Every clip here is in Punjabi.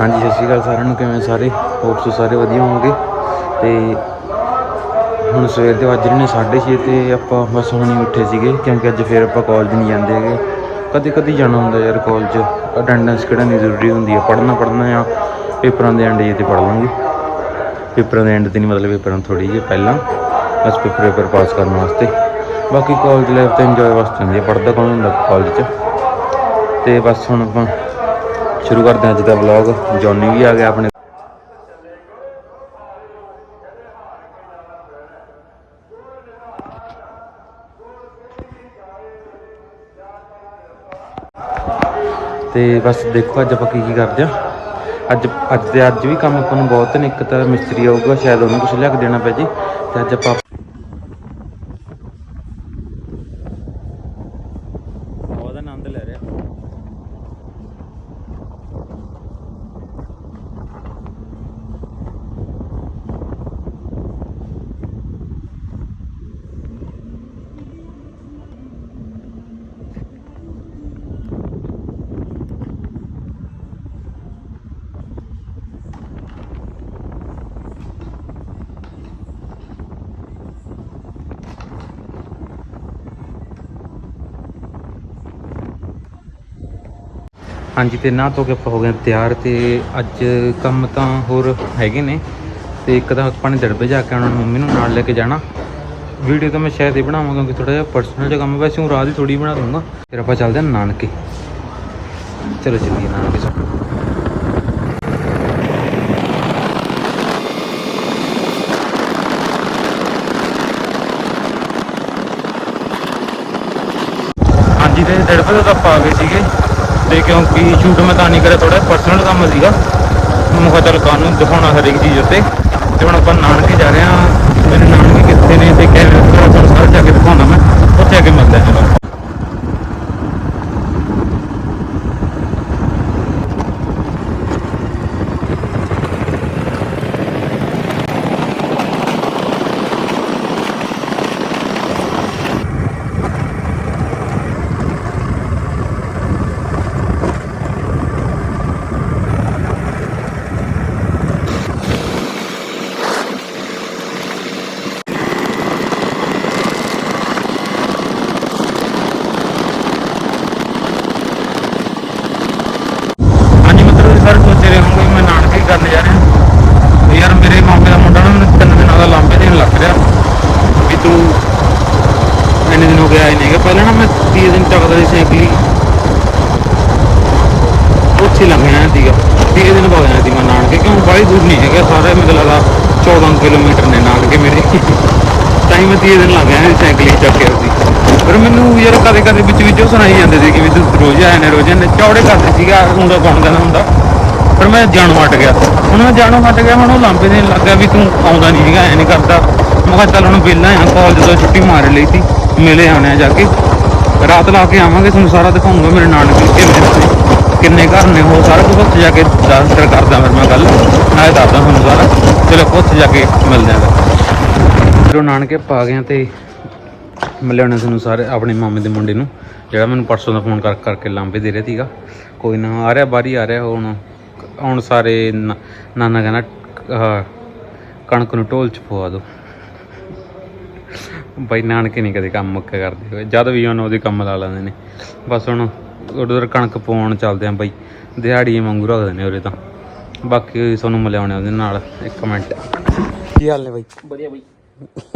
ਹਾਂਜੀ, ਸਤਿ ਸ਼੍ਰੀ ਅਕਾਲ ਸਾਰਿਆਂ ਨੂੰ, ਕਿਵੇਂ ਸਾਰੇ? ਹੋਪ ਸੋ ਸਾਰੇ ਵਧੀਆ ਹੋਵੋਗੇ। ਤੇ ਹੁਣ ਸਵੇਰ ਦੇ ਵੱਜ ਰਹੇ ਨੇ 6:30 ਤੇ ਆਪਾਂ ਬਸ ਹੁਣ ਹੀ ਉੱਠੇ ਸੀਗੇ, ਕਿਉਂਕਿ ਅੱਜ ਫੇਰ ਆਪਾਂ ਕਾਲਜ ਨਹੀਂ ਜਾਂਦੇ ਹੈਗੇ। ਕਦੇ ਕਦੇ ਜਾਣਾ ਹੁੰਦਾ ਯਾਰ ਕਾਲਜ ਅਟੈਂਡੈਂਸ ਕਿਹੜਾ ਨਹੀਂ ਜ਼ਰੂਰੀ ਹੁੰਦੀ ਹੈ ਪੜ੍ਹਨਾ ਪੜ੍ਹਨਾ ਆ, ਪੇਪਰਾਂ ਦੇ ਐਂਡ ਜੇ ਤੇ ਪੜ੍ਹ ਲਾਂਗੇ। ਪੇਪਰਾਂ ਦੇ ਐਂਡ ਤੇ ਨਹੀਂ ਮਤਲਬ ਪੇਪਰਾਂ ਤੋਂ ਥੋੜੀ ਜਿਹੀ ਪਹਿਲਾਂ, ਬਸ ਪੇਪਰ ਪੇਪਰ ਪਾਸ ਕਰਨ ਵਾਸਤੇ। ਬਾਕੀ ਕਾਲਜ ਲਾਈਫ ਤਾਂ ਇੰਜੋਏ ਵਾਸਤੇ ਹੁੰਦੀ ਹੈ ਪੜ੍ਹਦਾ ਕੌਣ ਹੁੰਦਾ ਕਾਲਜ 'ਚ? ਤੇ ਬਸ ਹੁਣ ਆਪਾਂ ਸ਼ੁਰੂ ਕਰਦੇ ਹਾਂ ਅੱਜ ਦਾ ਵਲੌਗ ਜੌਨੀ ਵੀ ਆ ਗਿਆ ਆਪਣੇ। ਤੇ ਬਸ ਦੇਖੋ ਅੱਜ ਆਪਾਂ ਕੀ ਕੀ ਕਰਦੇ ਆ ਅੱਜ ਅੱਜ ਦੇ ਅੱਜ ਵੀ ਕੰਮ ਆਪਾਂ ਨੂੰ ਬਹੁਤ ਨੇ ਇੱਕ ਤਾਂ ਮਿਸਤਰੀ ਆਊਗਾ, ਸ਼ਾਇਦ ਉਹਨੂੰ ਕੁਝ ਲਿਆ ਕੇ ਦੇਣਾ ਪੈ ਜੇ। ਤੇ ਅੱਜ ਆਪਾਂ ਉਹਦਾ ਆਨੰਦ ਲੈ ਰਿਹਾ ਹਾਂਜੀ, ਤੇ ਨਾ ਤੋਂ ਕੇ ਆਪਾਂ ਹੋ ਗਏ ਤਿਆਰ ਤੇ ਅੱਜ ਕੰਮ ਤਾਂ ਹੋਰ ਹੈਗੇ ਨੇ ਤੇ ਇੱਕ ਤਾਂ ਆਪਾਂ ਨੇ ਦੜਬੇ ਜਾ ਕੇ ਉਹਨਾਂ ਨੂੰ ਮੰਮੀ ਨੂੰ ਨਾਲ ਲੈ ਕੇ ਜਾਣਾ। ਵੀਡੀਓ ਤਾਂ ਮੈਂ ਸ਼ਾਇਦ ਹੀ ਬਣਾਵਾਂ ਕਿਉਂਕਿ ਥੋੜਾ ਜਿਹਾ ਪਰਸਨਲ ਜਿਹਾ ਕੰਮ ਵੈਸੇ ਉਹ ਰਾਤ ਹੀ ਥੋੜੀ ਬਣਾ ਦੂੰਗਾ ਫਿਰ ਆਪਾਂ ਚੱਲਦੇ ਹਾਂ ਨਾਨਕੇ। ਚਲੋ ਚੱਲੀਏ ਨਾਨਕੇ ਚੱਲ ਹਾਂਜੀ, ਤੇ ਦੜਬੇ ਤੋਂ ਆਪਾਂ ਆ ਗਏ ਸੀਗੇ। ਤੇ ਕਿਉਂਕਿ ਸ਼ੂਟ ਮੈਂ ਤਾਂ ਨਹੀਂ ਕਰਿਆ ਥੋੜਾ ਪਰਸਨਲ ਕੰਮ ਸੀਗਾ। ਮੈਂ ਕਿਹਾ ਚੱਲ ਕਾਨੂੰ ਦਿਖਾਉਣਾ ਹਰੇਕ ਚੀਜ਼ ਉੱਤੇ। ਤੇ ਹੁਣ ਆਪਾਂ ਨਾਨਕੇ ਜਾ ਰਹੇ ਹਾਂ। ਮੇਰੇ ਨਾਨਕੇ ਕਿੱਥੇ ਨੇ ਤੇ ਕਿਵੇਂ ਥੋੜਾ ਤੁਹਾਨੂੰ ਸਾਰਾ ਜਾ ਕੇ ਦਿਖਾਉਣਾ ਮੈਂ। ਉੱਥੇ ਆ ਕੇ ਮਿਲਦਾ ਹਾਂ ਤੁਹਾਨੂੰ। ਹਾਂਜੀ ਮਤਲਬ ਸਰ ਸੋਚ ਰਹੇ ਹੋਗੇ ਮੈਂ ਨਾਨਕੇ ਹੀ ਕਰਨ ਜਾ ਰਿਹਾ ਤੇ ਯਾਰ ਮੇਰੇ ਮਾਮੇ ਦਾ ਮੁੰਡਾ ਨਾ ਮੈਨੂੰ ਤਿੰਨ ਦਿਨਾਂ ਦਾ ਲਾਂਬੇ ਦੇਣ ਲੱਗ ਰਿਹਾ ਵੀ ਤੂੰ ਇੰਨੇ ਦਿਨ ਹੋ ਗਏ ਆਏ ਨਹੀਂਗੇ ਪਹਿਲਾਂ ਨਾ ਮੈਂ ਤੀਏ ਦਿਨ ਚੱਕਦਾ ਸੀ ਸਾਈਕਲੀ ਉੱਥੇ ਲੰਘ ਜਾਣਾ ਸੀਗਾ। ਤੀਏ ਦਿਨ ਹੋ ਜਾਣਾ ਸੀ ਮੈਂ ਨਾਨਕੇ, ਕਿਉਂ ਬਾਹਲੀ ਦੂਰ ਨਹੀਂ ਹੈਗਾ ਸਾਰੇ, ਮੈਨੂੰ ਲੱਗਾ 14 ਕਿਲੋਮੀਟਰ ਨੇ ਨਾਨਕੇ ਮੇਰੇ। ਤਾਂ ਹੀ ਮੈਂ ਤੀਏ ਦਿਨ ਲੱਗ ਗਿਆ ਸੀ ਸਾਈਕਲੀ ਚੱਕ ਕੇ ਸੀ। ਪਰ ਮੈਨੂੰ ਯਾਰ ਕਦੇ ਕਦੇ ਵਿੱਚ ਵਿੱਚੋਂ ਸੁਣਾਈ ਜਾਂਦੇ ਸੀ ਕਿ ਵੀ ਤੂੰ ਰੋਜ਼ ਆਇਆ ਨੇ, ਰੋਜ਼ ਨੇ, ਚੌੜੇ ਕਰਦੇ ਸੀਗਾ, ਹੁੰਦਾ ਕੌਣ ਕਹਿੰਦਾ ਹੁੰਦਾ। ਪਰ ਮੈਂ ਜਾਣੋਂ ਹਟ ਗਿਆ। ਹੁਣ ਮੈਂ ਜਾਣੋਂ ਹਟ ਗਿਆ ਹੁਣ ਉਹ ਲਾਂਬੇ ਦੇਣ ਲੱਗ ਗਿਆ ਵੀ ਤੂੰ ਆਉਂਦਾ ਨਹੀਂ ਹੈਗਾ, ਐ ਨਹੀਂ ਕਰਦਾ। ਮੈਂ ਕਿਹਾ ਚੱਲ ਹੁਣ ਵਿਹਲਾ ਆ ਕਾਲਜ ਤੋਂ ਛੁੱਟੀ ਮਾਰ ਲਈ ਸੀ, ਮਿਲੇ ਆਉਣੇ ਆ ਜਾ ਕੇ। ਰਾਤ ਲਾ ਕੇ ਆਵਾਂਗੇ, ਤੁਹਾਨੂੰ ਸਾਰਾ ਦਿਖਾਉਂਗਾ ਮੇਰੇ ਨਾਨਕੇ ਕਿਵੇਂ ਨੇ ਕਿੰਨੇ ਘਰ ਨੇ ਉਹ ਸਾਰਾ ਕੁਝ ਉੱਥੇ ਜਾ ਕੇ ਦੱਸ ਕਰਦਾ ਫਿਰ ਮੈਂ ਗੱਲ ਨਾਲੇ ਦੱਸਦਾ ਤੁਹਾਨੂੰ ਸਾਰਾ। ਚਲੋ, ਉੱਥੇ ਜਾ ਕੇ ਮਿਲਦੇ ਆਂ ਫਿਰ। ਨਾਨਕੇ ਪਾ ਗਏ ਤੇ ਮਿਲਿਆਣੇ ਤੁਹਾਨੂੰ ਸਾਰੇ, ਆਪਣੇ ਮਾਮੇ ਦੇ ਮੁੰਡੇ ਨੂੰ, ਜਿਹੜਾ ਮੈਨੂੰ ਪਰਸੋਂ ਦਾ ਫੋਨ ਕਰ, ਕਰਕੇ ਲਾਂਬੇ ਦੇ ਰਿਹਾ ਸੀਗਾ। ਕੋਈ ਨਾ, ਆ ਰਿਹਾ, ਬਾਰੀ ਆ ਰਿਹਾ ਹੁਣ। ਹੁਣ ਸਾਰੇ ਨਾ- ਨਾਨਾ ਕਹਿੰਦਾ ਕਣਕ ਨੂੰ ਢੋਲ ਚ ਪਵਾ ਦੋ ਬਾਈ ਨਾਨਕੇ ਨਹੀਂ ਕਦੇ ਕੰਮ ਮੁੱਕ ਕਰਦੇ ਹੋਏ। ਜਦ ਵੀ ਉਹਨਾਂ ਉਹਦੇ ਕੰਮ ਲਾ ਲੈਂਦੇ ਨੇ। ਬਸ ਹੁਣ ਉਧਰ ਕਣਕ ਪਾਉਣ ਚੱਲਦੇ ਆਂ ਬਾਈ। ਦਿਹਾੜੀ ਵਾਂਗੂ ਰੱਖਦੇ ਨੇ ਉਰੇ ਤਾਂ। ਬਾਕੀ ਤੁਹਾਨੂੰ ਮਿਲਾਉਣੇ ਉਹਦੇ ਨਾਲ ਇੱਕ ਮਿੰਟ। ਕੀ ਹਾਲ ਨੇ ਬਾਈ? ਵਧੀਆ ਬਈ।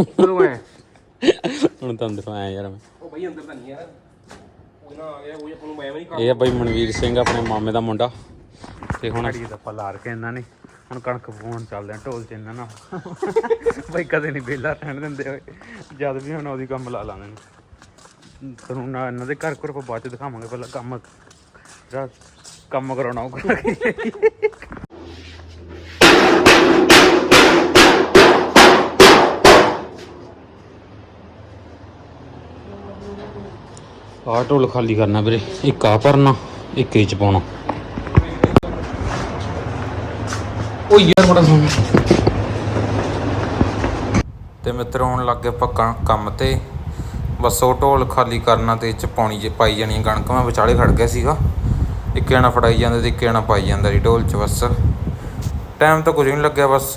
ਕਦੋਂ ਆਇਆ? ਹੁਣ ਤਾਂ ਅੰਦਰ ਆਇਆ ਯਾਰ ਮੈਂ। ਉਹ ਬਈ ਅੰਦਰ ਤਾਂ ਨਹੀਂ ਯਾਰ। ਉਹ ਨਾ ਆ ਗਿਆ ਉਹ ਆਪਾਂ ਨੂੰ ਮੈਂ ਵੀ ਨਹੀਂ ਇਹ ਆ ਬਾਈ ਮਨਵੀਰ ਸਿੰਘ ਆਪਣੇ ਮਾਮੇ ਦਾ ਮੁੰਡਾ। ਤੇ ਹੁਣ ਅੜੀ ਦਾ ਲਾਰ ਕੇ ਇਹਨਾਂ ਨੇ। ਹੁਣ ਕਣਕ ਪਾਉਣ ਚੱਲਦੇ ਆ, ਢੋਲ ਚ ਇਹਨਾਂ ਨਾਲ ਬਾਈ ਕਦੇ ਨਹੀਂ ਵਿਹਲਾ ਰਹਿਣ ਦਿੰਦੇ ਹੋਏ ਜਦ ਵੀ ਹੁਣ ਉਹਦੀ ਕੰਮ ਲਾ ਲਾਂਗੇ। ਤੁਹਾਨੂੰ ਨਾ ਇਹਨਾਂ ਦੇ ਘਰ ਘਰ ਆਪਾਂ ਬਾਅਦ ਚ ਦਿਖਾਵਾਂਗੇ ਪਹਿਲਾਂ ਕੰਮ। ਜਿਹੜਾ ਕੰਮ ਕਰਾਉਣਾ ਉਹ ਕਰਾਂਗੇ। ਆਹ ਢੋਲ ਖਾਲੀ ਕਰਨਾ ਵੀਰੇ। ਇੱਕ ਆ ਭਰਨਾ, ਇੱਕ ਇਹ ਚ ਪਾਉਣਾ। ਉਹ ਯਾਰ ਬੜਾ ਸੋਹਣਾ ਤੇ ਮਿੱਤਰ, ਹੁਣ ਲੱਗ ਗਏ ਕੰਮ ਤੇ। ਬਸ ਉਹ ਢੋਲ ਖਾਲੀ ਕਰਨਾ ਤੇ ਚ ਪਾਉਣੀ ਜੇ ਪਾਈ ਜਾਣੀ ਕਣਕ। ਮੈਂ ਵਿਚਾਲੇ ਖੜ ਗਿਆ ਸੀਗਾ। ਇੱਕ ਜਣਾ ਫੜਾਈ ਜਾਂਦਾ ਤੇ ਇੱਕ ਜਣਾ ਪਾਈ ਜਾਂਦਾ ਜੀ ਢੋਲ 'ਚ ਬਸ। ਟਾਈਮ ਤਾਂ ਕੁਝ ਨਹੀਂ ਲੱਗਿਆ, ਬਸ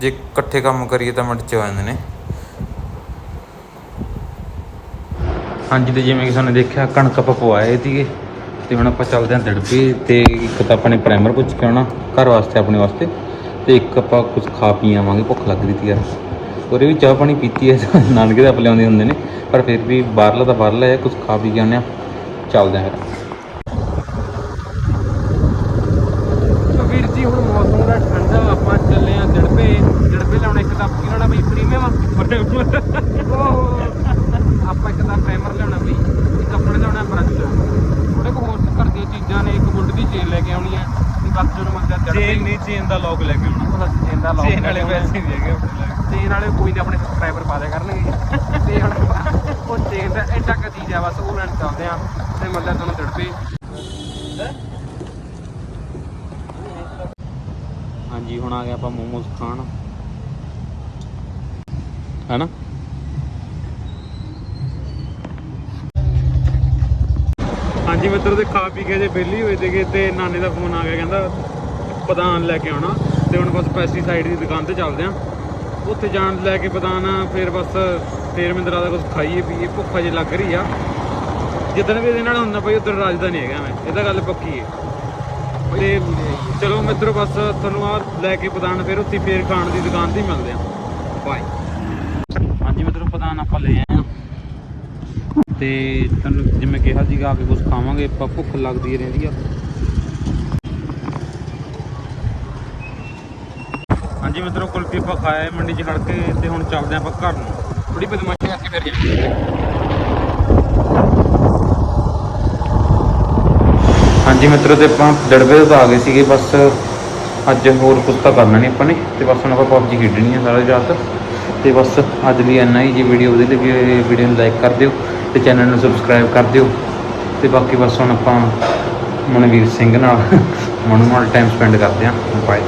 ਜੇ ਇਕੱਠੇ ਕੰਮ ਕਰੀਏ ਤਾਂ ਮਿੰਟ 'ਚ ਹੋ ਜਾਂਦੇ ਨੇ। ਹਾਂਜੀ, ਤੇ ਜਿਵੇਂ ਕਿ ਸਾਨੂੰ ਦੇਖਿਆ, ਕਣਕ ਆਪਾਂ ਪਵਾਏ ਸੀਗੇ। ਤੇ ਹੁਣ ਆਪਾਂ ਚੱਲਦੇ ਹਾਂ ਦੜਪੇ ਤੇ ਇੱਕ ਤਾਂ ਆਪਣੇ ਪ੍ਰਾਈਮਰ ਪੁੱਛ ਕੇ ਆਉਣਾ ਘਰ ਵਾਸਤੇ, ਆਪਣੇ ਵਾਸਤੇ ਤੇ ਇੱਕ ਆਪਾਂ ਕੁਝ ਖਾ ਪੀ ਆਵਾਂਗੇ, ਭੁੱਖ ਲੱਗ ਰਹੀ ਸੀ ਯਾਰ। ਉਹਦੇ ਵੀ ਚਾਹ ਪਾਣੀ ਪੀਤੀ ਹੈ, ਨਾਨਕੇ ਦੇ ਆਪਾਂ ਲਿਆਉਂਦੇ ਹੁੰਦੇ ਨੇ, ਪਰ ਫਿਰ ਵੀ ਬਾਹਰਲਾ ਤਾਂ ਬਾਹਰਲਾ ਹੈ ਕੁਝ ਖਾ ਪੀ ਕੇ ਆਉਂਦੇ ਆ ਚੱਲਦੇ ਹਾਂ ਫਿਰ ਵੀਰ ਜੀ ਹੁਣ ਮੌਸਮ ਦਾ ਠੰਡਾ ਆਪਾਂ ਚੱਲੇ ਆ ਦੜਪੇ ਦੜਪੇ ਲਾਉਣਾ ਇੱਕ ਤਾਂ ਕੀ ਲਾਉਣਾ ਬਈ ਪ੍ਰੀਮੀਅਮ ਆਪਾਂ ਇੱਕ ਤਾਂ ਪ੍ਰਾਈਮਰ ਲਿਆਉਣਾ ਬਈ ਇੱਕ ਆਪਣੇ ਲਿਆਉਣਾ ਬਰਸ਼ ਥੋੜੇ ਕੋ ਹੋਰ ਘਰ ਦੀਆਂ ਚੀਜ਼ਾਂ ਨੇ ਇੱਕ ਬੁੱਢ ਦੀ ਆਉਣੀ ਆ ਤੇ ਬਾਕੀ ਨੂੰ ਮੰਗਦਾ ਦੜਪੇ ਚੇਨ ਨਹੀਂ ਚੇਨ ਦਾ ਲੋਕ ਲੈ ਕੇ ਆਉਣਾ। ਚੇਨ ਦਾ ਲੋਕ ਚੇਨ ਵਾਲੇ ਪੈਸੇ ਨਹੀਂ ਹੈਗੇ ਆਪਣੇ ਲਈ ਚੇਨ ਵਾਲੇ ਕੋਈ ਨਾ ਆਪਣੇ ਸਬਸਕ੍ਰਾਈਬਰ ਪਾ ਦਿਆ ਕਰਨਗੇ। ਤੇ ਹੁਣ ਉਹ ਚੇਨ ਦਾ ਐਡਾ ਕੁ ਚੀਜ਼ ਆ ਬਸ ਉਹ ਲੈਣ ਚੱਲਦੇ ਆ। ਤੇ ਮਤਲਬ ਤੁਹਾਨੂੰ ਦੜਪੇ ਹਾਂਜੀ ਹੁਣ ਆ ਗਿਆ ਆਪਾਂ ਮੋਮੋਸ ਖਾਣ। ਹੈਨਾ? ਹਾਂਜੀ ਮਿੱਤਰ ਤੇ ਖਾ ਪੀ ਕੇ ਜੇ ਵਿਹਲੀ ਹੋਏ ਸੀਗੇ ਤੇ ਨਾਨੇ ਦਾ ਫੋਨ ਆ ਗਿਆ, ਕਹਿੰਦਾ ਪਦਾਨ ਲੈ ਕੇ ਆਉਣਾ ਤੇ ਹੁਣ ਬਸ ਪੈਸਟੀਸਾਈਡ ਦੀ ਦੁਕਾਨ ਤੇ ਚੱਲਦੇ ਆ। ਉੱਥੇ ਜਾਣ ਲੈ ਕੇ ਪਦਾਨ, ਫਿਰ ਬਸ ਫੇਰ ਮਿੰਦਰਾ ਦਾ ਕੁਝ ਖਾਈਏ ਪੀਏ ਭੁੱਖਾ ਜੇ ਲੱਗ ਰਹੀ ਆ। ਜਿੱਦਣ ਵੀ ਇਹਦੇ ਨਾਲ ਹੁੰਦਾ ਭਾਈ ਉਧਰ ਰਾਜਦਾ ਨਹੀਂ ਹੈਗਾ ਮੈਂ ਇਹ ਤਾਂ ਗੱਲ ਪੱਕੀ ਹੈ ਤੇ ਚਲੋ ਮਿੱਤਰੋ, ਬਸ ਤੁਹਾਨੂੰ ਆ ਲੈ ਕੇ ਪਦਾਨ ਫਿਰ ਉੱਥੇ ਫੇਰ ਖਾਣ ਦੀ ਦੁਕਾਨ ਤੇ ਹੀ ਮਿਲਦੇ ਆ। ਬਾਏ ਹਾਂਜੀ ਮਿੱਤਰੋ, ਪਦਾਨ ਆਪਾਂ ਲੈ ਤੇ ਤੁਹਾਨੂੰ ਜਿਵੇਂ ਕਿਹਾ ਸੀਗਾ ਆ ਕੇ ਕੁਝ ਖਾਵਾਂਗੇ, ਆਪਾਂ ਭੁੱਖ ਲੱਗਦੀ ਰਹਿੰਦੀ ਆ। ਹਾਂਜੀ ਮਿੱਤਰੋ, ਕੁਲਫੀ ਆਪਾਂ ਖਾਇਆ, ਮੰਡੀ 'ਚ ਖੜ ਕੇ ਤੇ ਹੁਣ ਚੱਲਦੇ ਆਪਾਂ ਘਰ ਨੂੰ। ਥੋੜੀ ਬਦਮਾਸ਼ੀ ਕਰਕੇ ਫਿਰ ਜਾਵਾਂਗੇ ਹਾਂਜੀ ਮਿੱਤਰੋ, ਤੇ ਆਪਾਂ ਦੜਬੇ ਤੋਂ ਆ ਗਏ ਸੀਗੇ, ਬਸ ਅੱਜ ਹੋਰ ਕੁਝ ਤਾਂ ਕਰਨਾ ਨਹੀਂ ਆਪਾਂ ਨੇ, ਤੇ ਬਸ ਹੁਣ ਆਪਾਂ ਪਬਜੀ ਖੇਡਣੀ ਆ ਸਾਰੀ ਰਾਤ। ਤੇ ਬਸ ਅੱਜ ਲਈ ਇੰਨਾ ਹੀ ਜੀ ਵੀਡੀਓ ਵਧੀਆ ਲੱਗੀ ਵੀਡੀਓ ਨੂੰ ਲਾਈਕ ਕਰ ਦਿਓ। ਤੇ ਚੈਨਲ ਨੂੰ ਸਬਸਕ੍ਰਾਈਬ ਕਰ ਦਿਓ। ਤੇ ਬਾਕੀ ਬਸ ਹੁਣ ਆਪਾਂ ਮਨਵੀਰ ਸਿੰਘ ਨਾਲ ਮਨੂ ਨਾਲ ਟਾਈਮ ਸਪੈਂਡ ਕਰਦੇ ਹਾਂ। ਬਾਏ